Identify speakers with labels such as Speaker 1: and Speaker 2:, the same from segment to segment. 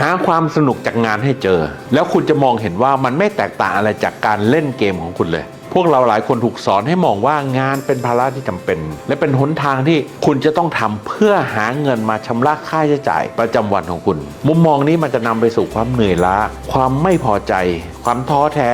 Speaker 1: หาความสนุกจากงานให้เจอ แล้วคุณจะมองเห็นว่ามันไม่แตกต่างอะไรจากการเล่นเกมของคุณเลย พวกเราหลายคนถูกสอนให้มองว่างานเป็นภาระที่จำเป็น และเป็นหนทางที่คุณจะต้องทำเพื่อหาเงินมาชำระค่าใช้จ่ายประจำวันของคุณ มุมมองนี้มันจะนำไปสู่ความเหนื่อยล้า ความไม่พอใจ ความท้อแท้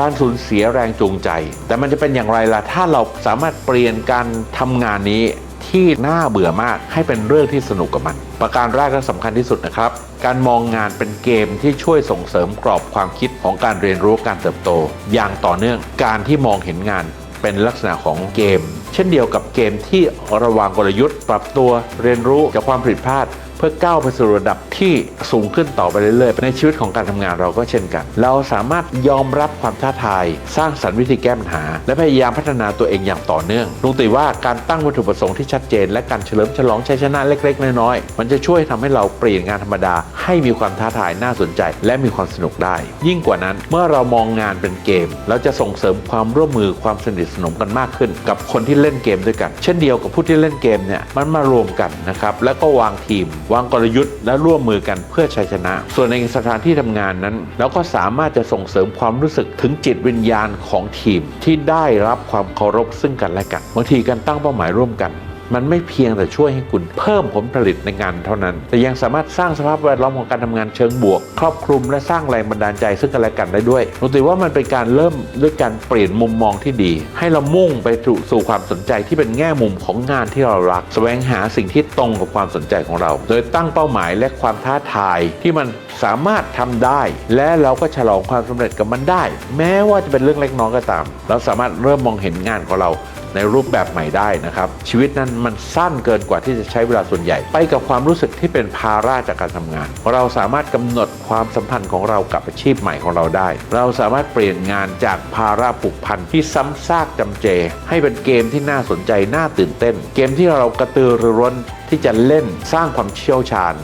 Speaker 1: การสูญเสียแรงจูงใจ แต่มันจะเป็นอย่างไรล่ะ ถ้าเราสามารถเปลี่ยนการทำงานนี้ ที่น่าเบื่อมากให้เป็นเรื่องที่สนุกกับมัน ประการแรกและสำคัญที่สุดนะครับ การมองงานเป็นเกมที่ช่วยส่งเสริมกรอบความคิดของการเรียนรู้การเติบโต อย่างต่อเนื่องการที่มองเห็นงานเป็นลักษณะของเกม เช่นเดียวกับเกมที่ระวางกลยุทธ์ ปรับตัวเรียนรู้จากความผิดพลาด พื่อก้าวไปสู่ระดับที่สูงขึ้นต่อไปเรื่อยๆ ในชีวิตของการทำงานเราก็เช่นกัน เราสามารถยอมรับความท้าทาย สร้างสรรค์วิธีแก้ปัญหา และพยายามพัฒนาตัวเองอย่างต่อเนื่องลุงติว่าการตั้งวัตถุประสงค์ที่ชัดเจน และการเฉลิมฉลองชัยชนะเล็กๆ น้อยๆ มันจะช่วยทำให้เราเปลี่ยนงานธรรมดา ให้มีความท้าทายน่าสนใจ และมีความสนุกได้ ยิ่งกว่านั้นเมื่อเรามองงานเป็นเกม เราจะส่งเสริมความร่วมมือความสนิทสนมกันมากขึ้น กับคนที่เล่นเกมด้วยกัน เช่นเดียวกับผู้ที่เล่นเกมเนี่ยมันมารวมกันนะครับแล้วก็วางทีมวางกลยุทธ์และร่วมมือกันเพื่อชัยชนะ ส่วนในสถานที่ทำงานนั้นเราก็สามารถจะส่งเสริมความรู้สึกถึงจิตวิญญาณของทีมที่ได้รับความเคารพซึ่งกันและกันบางทีการตั้งเป้าหมายร่วมกัน มันไม่เพียงแต่ช่วยให้คุณเพิ่มผลผลิตในงานเท่านั้น แต่ยังสามารถสร้างสภาพแวดล้อมของการทำงานเชิงบวก ครอบคลุมและสร้างแรงบันดาลใจซึ่งกันและกันได้ด้วยผมถือว่ามันเป็นการเริ่มด้วยการเปลี่ยนมุมมองที่ดี ให้เรามุ่งไปสู่ความสนใจที่เป็นแง่มุมของงานที่เรารักแสวงหาสิ่งที่ตรงกับความสนใจของเรา โดยตั้งเป้าหมายและความท้าทายที่มันสามารถทำได้ และเราก็ฉลองความสำเร็จกับมันได้ แม้ว่าจะเป็นเรื่องเล็กน้อยก็ตาม เราสามารถเริ่มมองเห็นงานของเรา ในรูปแบบใหม่ได้นะครับ ชีวิตนั้นมันสั้นเกินกว่าที่จะใช้เวลาส่วนใหญ่ ไปกับความรู้สึกที่เป็นภาระจากการทำงาน เราสามารถกำหนดความสัมพันธ์ของเรากับอาชีพใหม่ของเราได้ เราสามารถเปลี่ยนงานจากภาระผูกพันที่ซ้ำซากจำเจ ให้เป็นเกมที่น่าสนใจน่าตื่นเต้น เกมที่เรากระตือรือร้นที่จะเล่นสร้างความเชี่ยวชาญ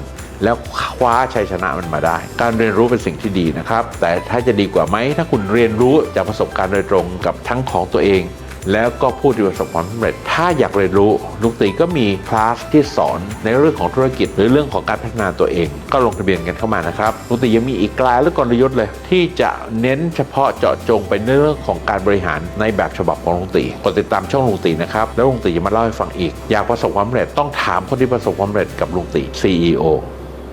Speaker 1: แล้วคว้าชัยชนะมันมาได้ การเรียนรู้เป็นสิ่งที่ดีนะครับ แต่ถ้าจะดีกว่าไหมถ้าคุณเรียนรู้จากประสบการณ์โดยตรงกับทั้งของตัวเอง แล้วก็ผู้ที่ประสบความสำเร็จ ถ้าอยากเรียนรู้ลุงตีก็มีคลาสที่สอนในเรื่องของธุรกิจ หรือเรื่องของการพัฒนาตัวเอง ก็ลงทะเบียนกันเข้ามานะครับลุงตียังมีอีกกลายและกลยุทธ์เลย ที่จะเน้นเฉพาะเจาะจงไปในเรื่องของการบริหารในแบบฉบับของลุงตีกดติดตามช่องลุงตีนะครับแล้วลุงตีจะมาเล่าให้ฟังอีก อยากประสบความสำเร็จต้องถามคนที่ประสบความสำเร็จกับลุงตี CEO